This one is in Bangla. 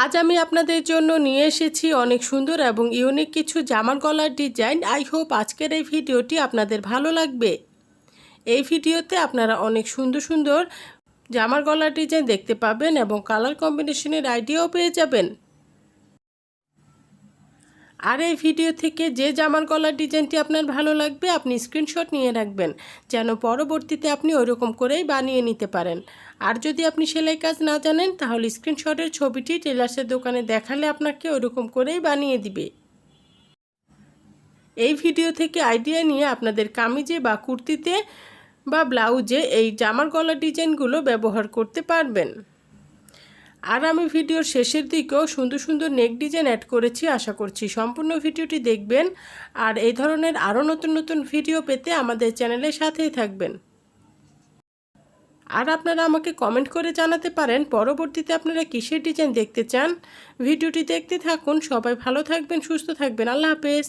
আজ আমি আপনাদের জন্য নিয়ে এসেছি অনেক সুন্দর এবং ইউনিক কিছু জামার গলার ডিজাইন। আই হোপ আজকের এই ভিডিওটি আপনাদের ভালো লাগবে। এই ভিডিওতে আপনারা অনেক সুন্দর সুন্দর জামার গলার ডিজাইন দেখতে পাবেন এবং কালার কম্বিনেশনের আইডিয়াও পেয়ে যাবেন। আর এই ভিডিও থেকে যে জামার গলার ডিজাইনটি আপনার ভালো লাগবে, আপনি স্ক্রিনশট নিয়ে রাখবেন, যেন পরবর্তীতে আপনি ওইরকম করেই বানিয়ে নিতে পারেন। আর যদি আপনি সেলাই কাজ না জানেন, তাহলে স্ক্রিনশটের ছবিটি টেলার্সের দোকানে দেখালে আপনাকে ওরকম করেই বানিয়ে দিবে। এই ভিডিও থেকে আইডিয়া নিয়ে আপনাদের কামিজে বা কুর্তিতে বা ব্লাউজে এই জামার গলার ডিজাইনগুলো ব্যবহার করতে পারবেন। আর আমি ভিডিওর শেষের দিকেও সুন্দর সুন্দর নেক ডিজাইন অ্যাড করেছি, আশা করছি সম্পূর্ণ ভিডিওটি দেখবেন। আর এই ধরনের আরও নতুন নতুন ভিডিও পেতে আমাদের চ্যানেলের সাথেই থাকবেন। আর আপনারা আমাকে কমেন্ট করে জানাতে পারেন, পরবর্তীতে আপনারা কিসের ডিজাইন দেখতে চান? ভিডিওটি দেখতে থাকুন, সবাই ভালো থাকবেন, সুস্থ থাকবেন। আল্লাহ হাফেজ।